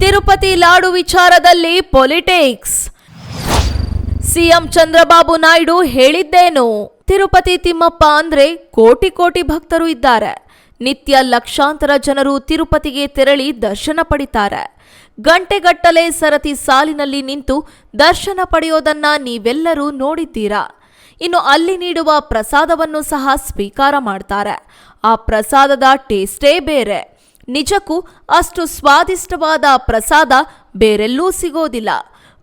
ತಿರುಪತಿ ಲಾಡು ವಿಚಾರದಲ್ಲಿ politics. CM Chandrababu Naidu ಹೇಳಿದ್ದೇನು? ತಿರುಪತಿ ತಿಮ್ಮಪ್ಪ ಅಂದ್ರೆ ಕೋಟಿ ಕೋಟಿ ಭಕ್ತರು ಇದ್ದಾರೆ. ನಿತ್ಯ ಲಕ್ಷಾಂತರ ಜನರು ತಿರುಪತಿಗೆ ತೆರಳಿ ದರ್ಶನ ಪಡಿತಾರೆ. ಗಂಟೆಗಟ್ಟಲೆ ಸರತಿ ಸಾಲಿನಲ್ಲಿ ನಿಂತು ದರ್ಶನ ಪಡೆಯೋದನ್ನ ನೀವೆಲ್ಲರೂ ನೋಡಿದ್ದೀರಾ? ಇನ್ನು ಅಲ್ಲಿ ನೀಡುವ ಪ್ರಸಾದವನ್ನು ಸಹ ಸ್ವೀಕಾರ ಮಾಡ್ತಾರೆ. ಆ ಪ್ರಸಾದದ ಟೇಸ್ಟೇ ಬೇರೆ. ನಿಜಕ್ಕೂ ಅಷ್ಟು ಸ್ವಾದಿಷ್ಟವಾದ ಪ್ರಸಾದ ಬೇರೆಲ್ಲೂ ಸಿಗೋದಿಲ್ಲ.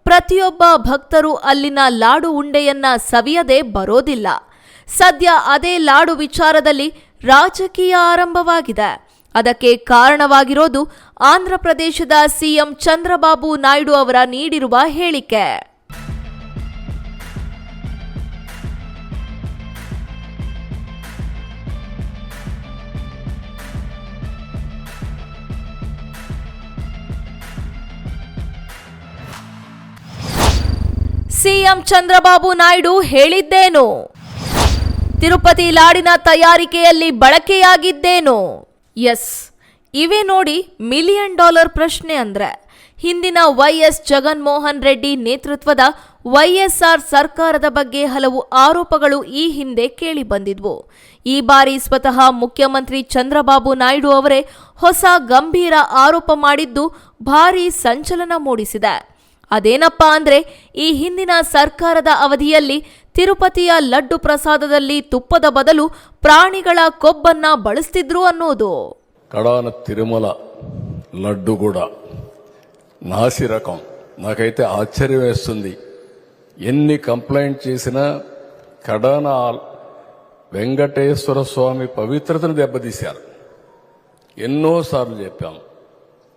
ಪ್ರತಿಯೊಬ್ಬ ಭಕ್ತರು ಅಲ್ಲಿನ ಲಾಡು ಉಂಡೆಯನ್ನ ಸವಿಯದೆ ಬರೋದಿಲ್ಲ. ಸದ್ಯ ಅದೇ ಲಾಡು ವಿಚಾರದಲ್ಲಿ ರಾಜಕೀಯ ಆರಂಭವಾಗಿದೆ. ಅದಕ್ಕೆ ಕಾರಣವಾಗಿರೋದು ಆಂಧ್ರ ಪ್ರದೇಶದ ಸಿಎಂ ಚಂದ್ರಬಾಬು ನಾಯ್ಡು ಅವರ ನೀಡಿರುವ ಹೇಳಿಕೆ. ಸಿಎಂ ಚಂದ್ರಬಾಬು ನಾಯ್ಡು ಹೇಳಿದ್ದೇನು? ತಿರುಪತಿ ಲಾಡಿನ ತಯಾರಿಕೆಯಲ್ಲಿ ಬಳಕೆಯಾಗಿದ್ದೇನು? ಎಸ್, ಇವೇ ನೋಡಿ ಮಿಲಿಯನ್ ಡಾಲರ್ ಪ್ರಶ್ನೆ ಅಂದ್ರೆ. ಹಿಂದಿನ ವೈಎಸ್ ಜಗನ್ಮೋಹನ್ ರೆಡ್ಡಿ ನೇತೃತ್ವದ ವೈಎಸ್ಆರ್ ಸರ್ಕಾರದ ಬಗ್ಗೆ ಹಲವು ಆರೋಪಗಳು ಈ ಹಿಂದೆ ಕೇಳಿ ಬಂದಿದ್ವು ಈ ಬಾರಿ ಸ್ವತಃ ಮುಖ್ಯಮಂತ್ರಿ ಚಂದ್ರಬಾಬು ನಾಯ್ಡು ಅವರೇ ಹೊಸ ಗಂಭೀರ ಆರೋಪ ಮಾಡಿದ್ದು ಭಾರೀ ಸಂಚಲನ ಮೂಡಿಸಿದೆ. ಅದೇನಪ್ಪ ಅಂದರೆ, ಈ ಹಿಂದಿನ ಸರ್ಕಾರದ ಅವಧಿಯಲ್ಲಿ ತಿರುಪತಿಯ ಲಡ್ಡು ಪ್ರಸಾದದಲ್ಲಿ ತುಪ್ಪದ ಬದಲು ಪ್ರಾಣಿಗಳ ಕೊಬ್ಬನ್ನ ಬಳಸ್ತಿದ್ರು ಅನ್ನೋದು. ಕಡಾನ ತಿರುಮಲ, ಲಡ್ಡು ಕೂಡ. ನಾಸಿರಕ ನಾಕೈತೆ ಆಶ್ಚರ್ಯವಹಿಸ್ತೀನಿ ಎನ್ನಿ ಕಂಪ್ಲೇಂಟ್ ಚೇಸಿನ ಕಡಾನ ವೆಂಕಟೇಶ್ವರ ಸ್ವಾಮಿ ಪವಿತ್ರತನ ದೆಬ್ಬ ಎನ್ನೋ ಸಾರ್ಲು ಜಪ್ಯಾಮ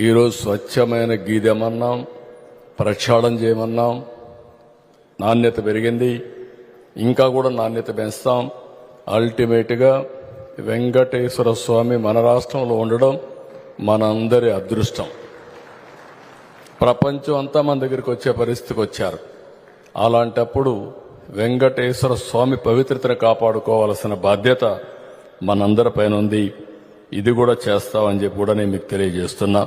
ఈరోజు స్వచ్ఛమైన గీ ప్రక్షాళం ప్రక్షాళన చేయమన్నాం. నాణ్యత పెరిగింది. ఇంకా కూడా నాణ్యత పెంచుతాం. అల్టిమేట్గా వెంకటేశ్వర స్వామి మన రాష్ట్రంలో ఉండడం మనందరి అదృష్టం. ప్రపంచం అంతా మన దగ్గరికి వచ్చే పరిస్థితికి వచ్చారు. అలాంటప్పుడు వెంకటేశ్వర స్వామి పవిత్రతను కాపాడుకోవాల్సిన బాధ్యత మనందరిపైన ఉంది. ఇది కూడా చేస్తామని చెప్పి కూడా నేను మీకు తెలియజేస్తున్నా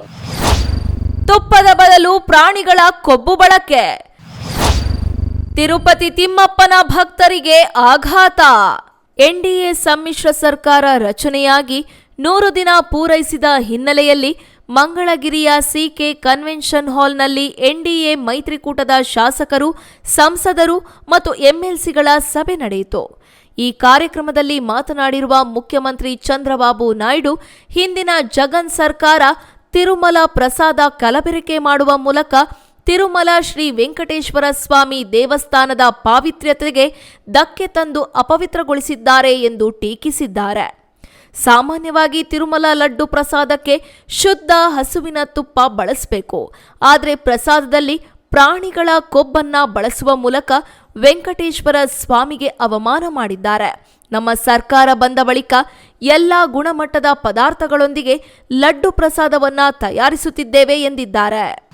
ತುಪ್ಪದ ಬದಲು ಪ್ರಾಣಿಗಳ ಕೊಬ್ಬು ಬಳಕೆ ತಿರುಪತಿ ತಿಮ್ಮಪ್ಪನ ಭಕ್ತರಿಗೆ ಆಘಾತ ಎನ್ಡಿಎ ಸಮ್ಮಿಶ್ರ ಸರ್ಕಾರ ರಚನೆಯಾಗಿ ನೂರು ದಿನ ಪೂರೈಸಿದ ಹಿನ್ನೆಲೆಯಲ್ಲಿ ಮಂಗಳಗಿರಿಯ ಸಿಕೆ ಕನ್ವೆನ್ಷನ್ ಹಾಲ್ನಲ್ಲಿ ಎನ್ಡಿಎ ಮೈತ್ರಿಕೂಟದ ಶಾಸಕರು ಸಂಸದರು ಮತ್ತು ಎಂಎಲ್ಸಿಗಳ ಸಭೆ ನಡೆಯಿತು ಈ ಕಾರ್ಯಕ್ರಮದಲ್ಲಿ ಮಾತನಾಡಿರುವ ಮುಖ್ಯಮಂತ್ರಿ ಚಂದ್ರಬಾಬು ನಾಯ್ಡು, ಹಿಂದಿನ ಜಗನ್ ಸರ್ಕಾರ ತಿರುಮಲ ಪ್ರಸಾದ ಕಲಬೆರಕೆ ಮಾಡುವ ಮೂಲಕ ತಿರುಮಲ ಶ್ರೀ ವೆಂಕಟೇಶ್ವರ ಸ್ವಾಮಿ ದೇವಸ್ಥಾನದ ಪಾವಿತ್ರ್ಯತೆಗೆ ಧಕ್ಕೆ ತಂದು ಅಪವಿತ್ರಗೊಳಿಸಿದ್ದಾರೆ ಎಂದು ಟೀಕಿಸಿದ್ದಾರೆ. ಸಾಮಾನ್ಯವಾಗಿ ತಿರುಮಲ ಲಡ್ಡು ಪ್ರಸಾದಕ್ಕೆ ಶುದ್ಧ ಹಸುವಿನ ತುಪ್ಪ ಬಳಸಬೇಕು. ಆದರೆ ಪ್ರಸಾದದಲ್ಲಿ ಪ್ರಾಣಿಗಳ ಕೊಬ್ಬನ್ನ ಬಳಸುವ ಮೂಲಕ ವೆಂಕಟೇಶ್ವರ ಸ್ವಾಮಿಗೆ ಅವಮಾನ ಮಾಡಿದ್ದಾರೆ. ನಮ್ಮ ಸರ್ಕಾರ ಬಂದ ಬಳಿಕ ಎಲ್ಲ ಗುಣಮಟ್ಟದ ಪದಾರ್ಥಗಳೊಂದಿಗೆ ಲಡ್ಡು ಪ್ರಸಾದವನ್ನ ತಯಾರಿಸುತ್ತಿದ್ದೇವೆ ಎಂದಿದ್ದಾರೆ.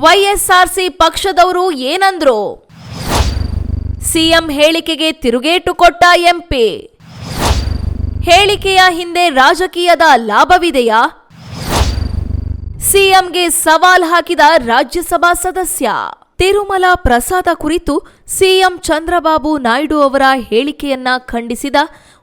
ವೈಎಸ್ಆರ್ಸಿ ಪಕ್ಷದವರು ಏನಂದ್ರು? ಸಿಎಂ ಹೇಳಿಕೆಗೆ ತಿರುಗೇಟು ಕೊಟ್ಟ ಎಂಪಿ. ಹೇಳಿಕೆಯ ಹಿಂದೆ ರಾಜಕೀಯದ ಲಾಭವಿದೆಯಾ? ಸಿಎಂಗೆ ಸವಾಲ್ ಹಾಕಿದ ರಾಜ್ಯಸಭಾ ಸದಸ್ಯ. ತಿರುಮಲ ಪ್ರಸಾದ ಕುರಿತು ಸಿಎಂ ಚಂದ್ರಬಾಬು ನಾಯ್ಡು ಅವರ ಹೇಳಿಕೆಯನ್ನ ಖಂಡಿಸಿದ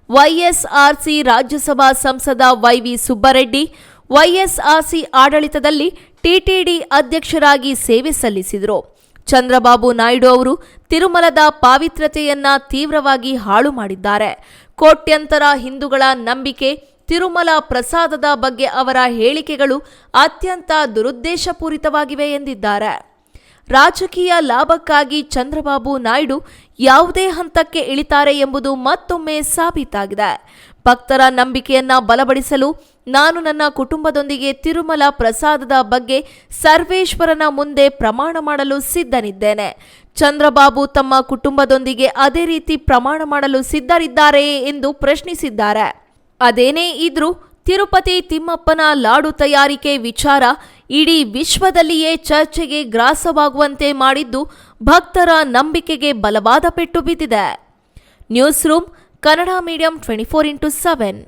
ವೈಎಸ್ಆರ್ಸಿ ರಾಜ್ಯಸಭಾ ಸಂಸದ ವೈವಿ ಸುಬ್ಬರೆಡ್ಡಿ, ವೈಎಸ್ಆರ್ಸಿ ಆಡಳಿತದಲ್ಲಿ ಟಿಟಿಡಿ ಅಧ್ಯಕ್ಷರಾಗಿ ಸೇವೆ ಸಲ್ಲಿಸಿದರು. ಚಂದ್ರಬಾಬು ನಾಯ್ಡು ಅವರು ತಿರುಮಲದ ಪಾವಿತ್ರ್ಯತೆಯನ್ನ ತೀವ್ರವಾಗಿ ಹಾಳು ಮಾಡಿದ್ದಾರೆ. ಕೋಟ್ಯಂತರ ಹಿಂದೂಗಳ ನಂಬಿಕೆ ತಿರುಮಲ ಪ್ರಸಾದದ ಬಗ್ಗೆ ಅವರ ಹೇಳಿಕೆಗಳು ಅತ್ಯಂತ ದುರುದ್ದೇಶಪೂರಿತವಾಗಿವೆ ಎಂದಿದ್ದಾರೆ. ರಾಜಕೀಯ ಲಾಭಕ್ಕಾಗಿ ಚಂದ್ರಬಾಬು ನಾಯ್ಡು ಯಾವುದೇ ಹಂತಕ್ಕೆ ಇಳಿತಾರೆ ಎಂಬುದು ಮತ್ತೊಮ್ಮೆ ಸಾಬೀತಾಗಿದೆ. ಭಕ್ತರ ನಂಬಿಕೆಯನ್ನ ಬಲಪಡಿಸಲು ನಾನು ನನ್ನ ಕುಟುಂಬದೊಂದಿಗೆ ತಿರುಮಲ ಪ್ರಸಾದದ ಬಗ್ಗೆ ಸರ್ವೇಶ್ವರನ ಮುಂದೆ ಪ್ರಮಾಣ ಮಾಡಲು ಸಿದ್ಧನಿದ್ದೇನೆ. ಚಂದ್ರಬಾಬು ತಮ್ಮ ಕುಟುಂಬದೊಂದಿಗೆ ಅದೇ ರೀತಿ ಪ್ರಮಾಣ ಮಾಡಲು ಸಿದ್ಧರಿದ್ದಾರೆಯೇ ಎಂದು ಪ್ರಶ್ನಿಸಿದ್ದಾರೆ. ಅದೇನೇ ಇದ್ರೂ ತಿರುಪತಿ ತಿಮ್ಮಪ್ಪನ ಲಾಡು ತಯಾರಿಕೆ ವಿಚಾರ ಇಡೀ ವಿಶ್ವದಲ್ಲಿಯೇ ಚರ್ಚೆಗೆ ಗ್ರಾಸವಾಗುವಂತೆ ಮಾಡಿದ್ದು ಭಕ್ತರ ನಂಬಿಕೆಗೆ ಬಲವಾದ ಪೆಟ್ಟು ಬಿದ್ದಿದೆ. Newsroom Kannada medium twenty four into seven